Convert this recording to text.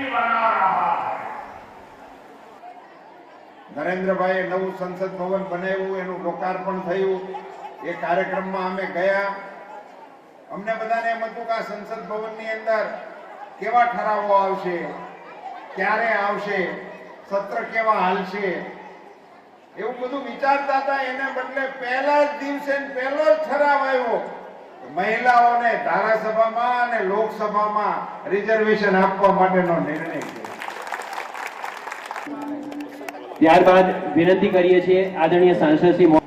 भारत की शक्ति बना रहा है નરેન્દ્રભાઈએ નવું સંસદ ભવન બનાવ્યું એનું લોકાર્પણ થયું એ કાર્યક્રમમાં અમે ગયા અમને બધાને એમ હતું કે આ સંસદ ભવનની અંદર કેવા ઠરાવો આવશે ક્યારે આવશે સત્ર કેવા હાલશે એવું બધું વિચારતા હતા એને બદલે પહેલા જ દિવસે ને પહેલો જ ઠરાવ આવ્યો મહિલાઓને ધારાસભામાં અને લોકસભામાં રિઝર્વેશન આપવા માટેનો નિર્ણય છે ત્યારબાદ વિનંતી કરીએ છીએ આદરણીય સાંસદ શ્રી